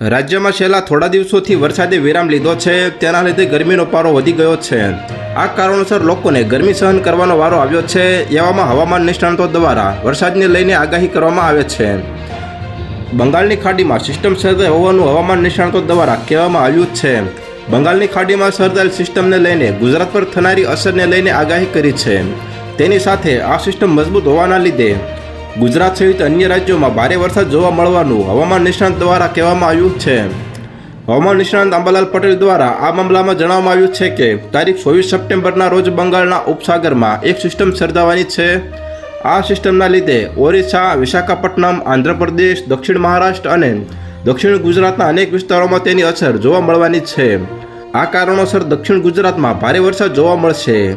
રાજ્યમાં છેલ્લા થોડા દિવસોથી વરસાદે વિરામ લીધો છે. તેના લીધે ગરમીનો પારો વધી ગયો છે. આ કારણોસર લોકોને ગરમી સહન કરવાનો વારો આવ્યો છે. એવામાં હવામાન નિષ્ણાંતો દ્વારા વરસાદને લઈને આગાહી કરવામાં આવે છે. બંગાળની ખાડીમાં સિસ્ટમ સર્જાઈ હોવાનું હવામાન નિષ્ણાંતો દ્વારા કહેવામાં આવ્યું છે. બંગાળની ખાડીમાં સર્જાયેલ સિસ્ટમને લઈને ગુજરાત પર થનારી અસરને લઈને આગાહી કરી છે. તેની સાથે આ સિસ્ટમ મજબૂત હોવાના લીધે ગુજરાત સહિત અન્ય રાજ્યોમાં ભારે વરસાદ જોવા મળવાનું હવામાન નિષ્ણાંત દ્વારા કહેવામાં આવ્યું છે. હવામાન નિષ્ણાંત અંબાલાલ પટેલ દ્વારા આ મામલામાં જણાવવામાં આવ્યું છે કે, તારીખ ચોવીસ સપ્ટેમ્બરના રોજ બંગાળના ઉપસાગરમાં એક સિસ્ટમ સર્જાવાની છે. આ સિસ્ટમના લીધે ઓરિસ્સા, વિશાખાપટ્ટનમ, આંધ્રપ્રદેશ, દક્ષિણ મહારાષ્ટ્ર અને દક્ષિણ ગુજરાતના અનેક વિસ્તારોમાં તેની અસર જોવા મળવાની છે. આ કારણોસર દક્ષિણ ગુજરાતમાં ભારે વરસાદ જોવા મળશે.